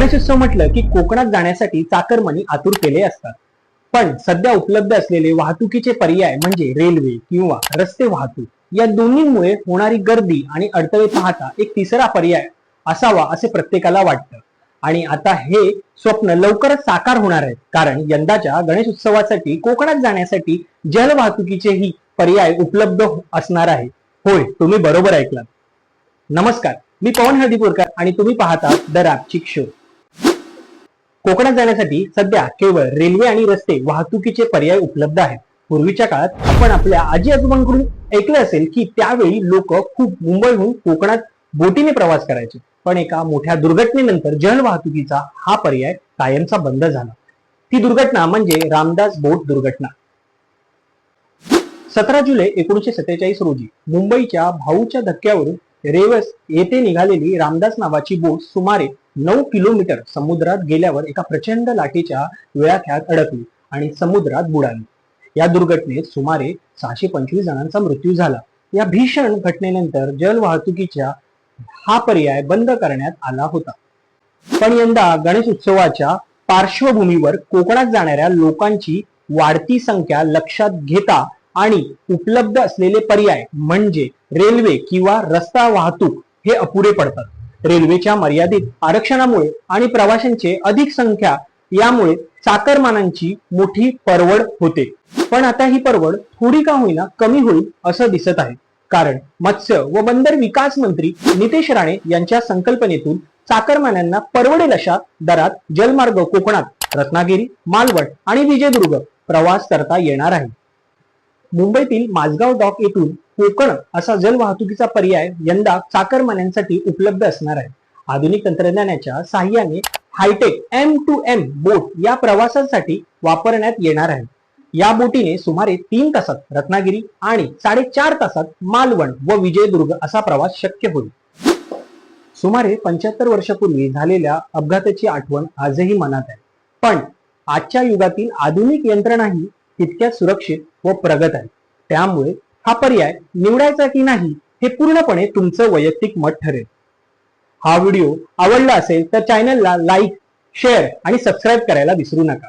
गणेशोत्सव म्हटलं की कोकणात जाण्यासाठी चाकरमानी आतुर केले असतात. पण सध्या उपलब्ध असलेले वाहतुकीचे पर्याय म्हणजे रेल्वे किंवा रस्ते वाहतूक या दोन्हीमुळे होणारी गर्दी आणि अडथळे पाहता एक तिसरा पर्याय असावा असे प्रत्येकाला वाटतं. आणि आता हे स्वप्न लवकरच साकार होणार आहे कारण यंदाच्या गणेश उत्सवासाठी कोकणात जाण्यासाठी जल वाहतुकीचेही पर्याय उपलब्ध हो- असणार आहे. होय तुम्ही बरोबर ऐकलात. नमस्कार मी पवन हळदीपूरकर आणि तुम्ही पाहता द रॅपचिक शो. कोकणात जाण्यासाठी सध्या केवळ रेल्वे आणि रस्ते वाहतुकीचे पर्याय उपलब्ध आहेत. पूर्वीच्या काळात आपण आपल्या आजी आजोबांकडून ऐकले असेल की त्यावेळी लोक खूप मुंबईहून कोकणात बोटीने प्रवास करायचे. पण एका मोठ्या दुर्घटनेनंतर जल वाहतुकीचा हा पर्याय कायमचा बंद झाला. ती दुर्घटना म्हणजे रामदास बोट दुर्घटना. सतरा जुलै एकोणीशे सत्तेचाळीस रोजी मुंबईच्या भाऊच्या धक्क्यावरून रेवस येथे निघालेली रामदास नावाची बोट सुमारे नऊ किलोमीटर समुद्रात गेल्यावर एका प्रचंड लाटेच्या वेळाख्यात अडकली आणि समुद्रात बुडाली. या दुर्घटनेत सुमारे सहाशे पंचवीस जणांचा मृत्यू झाला. या भीषण घटनेनंतर जल वाहतुकीच्या हा पर्याय बंद करण्यात आला होता. पण यंदा गणेश उत्सवाच्या पार्श्वभूमीवर कोकणात जाणाऱ्या लोकांची वाढती संख्या लक्षात घेता आणि उपलब्ध असलेले पर्याय म्हणजे रेल्वे किंवा रस्ता वाहतूक हे अपुरे पडतात. रेल्वेच्या मर्यादित आरक्षणामुळे आणि प्रवाशांचे अधिक संख्या यामुळे चाकरमानांची मोठी परवड होते. पण आता ही परवड थोडी का होईना कमी होईल असं दिसत आहे. कारण मत्स्य व बंदर विकास मंत्री नितेश राणे यांच्या संकल्पनेतून चाकरमान्यांना परवडेल अशा दरात जलमार्ग कोकणात रत्नागिरी मालवण आणि विजयदुर्ग प्रवास करता येणार आहे. मुंबईतील माझगाव डॉक येथून कोकण असा जलवाहतुकीचा पर्याय यंदा चाकरमान्यांसाठी उपलब्ध असणार आहे. आधुनिक तंत्रज्ञानाच्या सहाय्याने hi tech M two M boat या प्रवासासाठी वापरण्यात येणार आहे. या बोटीने सुमारे तीन तासात रत्नागिरी आणि साडेचार तासात मालवण व विजयदुर्ग असा प्रवास शक्य होईल. सुमारे पंच्याहत्तर वर्षापूर्वी झालेल्या अपघाताची आठवण आजही मनात आहे. पण आजच्या युगातील आधुनिक यंत्रणाही तितक्या सुरक्षित व प्रगत आहे. त्यामुळे हा पर्याय निवडायचा की नाही हे पूर्णपणे तुमचं वैयक्तिक मत ठरेल. हा व्हिडिओ आवडला असेल तर चॅनलला लाईक शेअर आणि सबस्क्राईब करायला विसरू नका.